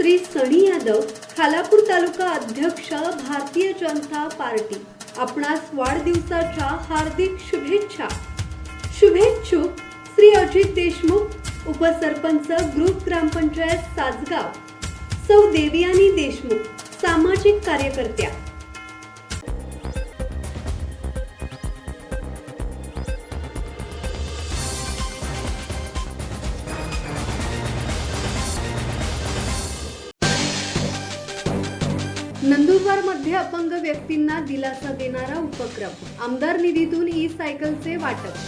श्री सनी यादव खालापूर तालुका अध्यक्ष भारतीय जनता पार्टी. आपणास वाढदिवसाच्या हार्दिक शुभेच्छा. शुभेच्छुक श्री अजित देशमुख उपसरपंच ग्रुप ग्रामपंचायत सासगाव. सौ देवयानी देशमुख सामाजिक कार्यकर्त्या. नंदुरबारमध्ये अपंग व्यक्तींना दिलासा देणारा उपक्रम. आमदार निधीतून ई सायकलचे वाटप.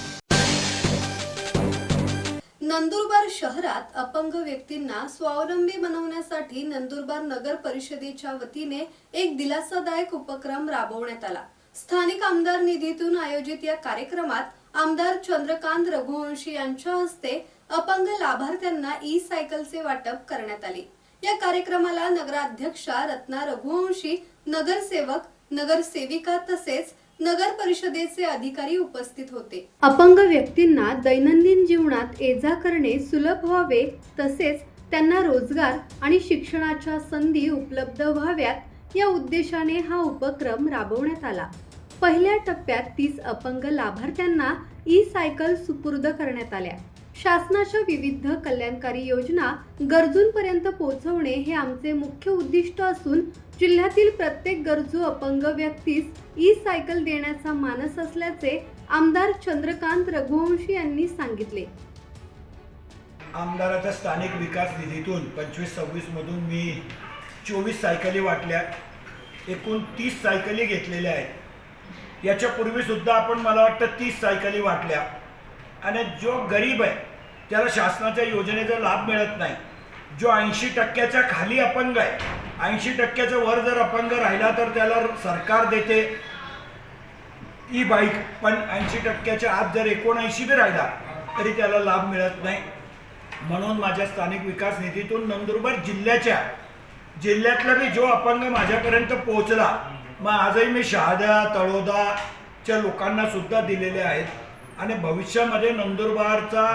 नंदुरबार शहरात अपंग व्यक्तींना स्वावलंबी बनवण्यासाठी नंदुरबार नगर परिषदेच्या वतीने एक दिलासादायक उपक्रम राबवण्यात आला. स्थानिक आमदार निधीतून आयोजित या कार्यक्रमात आमदार चंद्रकांत रघुवंशी यांच्या हस्ते अपंग लाभार्थ्यांना ई सायकलचे वाटप करण्यात आले. या कार्यक्रमाला नगराध्यक्षा रत्ना रघुवंशी नगरसेवक नगरसेविका तसेच नगर परिषदेचे अधिकारी उपस्थित होते. अपंग व्यक्तींना दैनंदिन जीवनात ये जा करणे सुलभ व्हावे तसेच त्यांना रोजगार आणि शिक्षणाच्या संधी उपलब्ध व्हाव्यात या उद्देशाने हा उपक्रम राबवण्यात आला. पहिल्या टप्प्यात तीस अपंग लाभार्थ्यांना ई सायकल सुपूर्द करण्यात आल्या. शासनाच्या विविध कल्याणकारी योजना गरजूंपर्यंत पोहोचवणे हे आमचे मुख्य उद्दिष्ट असून जिल्ह्यातील प्रत्येक गरजू अपंग व्यक्तीस ई सायकल देण्याचा मानस असल्याचे आमदार चंद्रकांत रघुवंशी यांनी सांगितले. आमदाराच्या स्थानिक विकास निधीतून पंचवीस सव्वीस मधून मी चोवीस सायकली वाटल्या. एकूण तीस सायकली घेतलेल्या आहेत. याच्यापूर्वी सुद्धा आपण मला वाटतं तीस सायकली वाटल्या. आणि जो गरीब आहे त्याला शासनाच्या योजनेचा लाभ मिळत नाही. जो ऐंशी टक्क्याच्या खाली अपंग आहे ऐंशी टक्क्याच्या वर जर अपंग राहिला तर त्याला सरकार देते. ई बाईक पण ऐंशी टक्क्याच्या आत जर एकोणऐंशी बी राहिला तरी त्याला लाभ मिळत नाही. म्हणून माझ्या स्थानिक विकास निधीतून नंदुरबार जिल्ह्याच्या जिल्ह्यातला बी जो अपंग माझ्यापर्यंत पोहोचला मग आजही मी शहादा तळोदाच्या लोकांना सुद्धा दिलेले आहेत. आणि भविष्यामध्ये नंदुरबारचा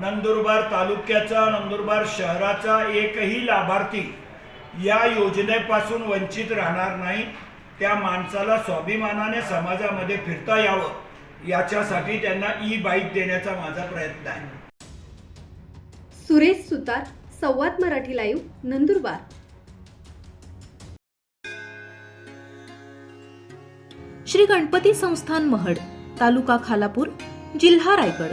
नंदुरबार तालुक्याचा नंदुरबार शहराचा एकही लाभार्थी या योजनेपासून वंचित राहणार नाही. त्या माणसाला स्वाभिमानाने समाजामध्ये फिरता यावं याच्यासाठी त्यांना ई बाईक देण्याचा माझा प्रयत्न आहे. सुरेश सुतार संवाद मराठी लाईव्ह नंदुरबार. श्री गणपती संस्थान महड तालुका खालापूर जिल्हा रायगड.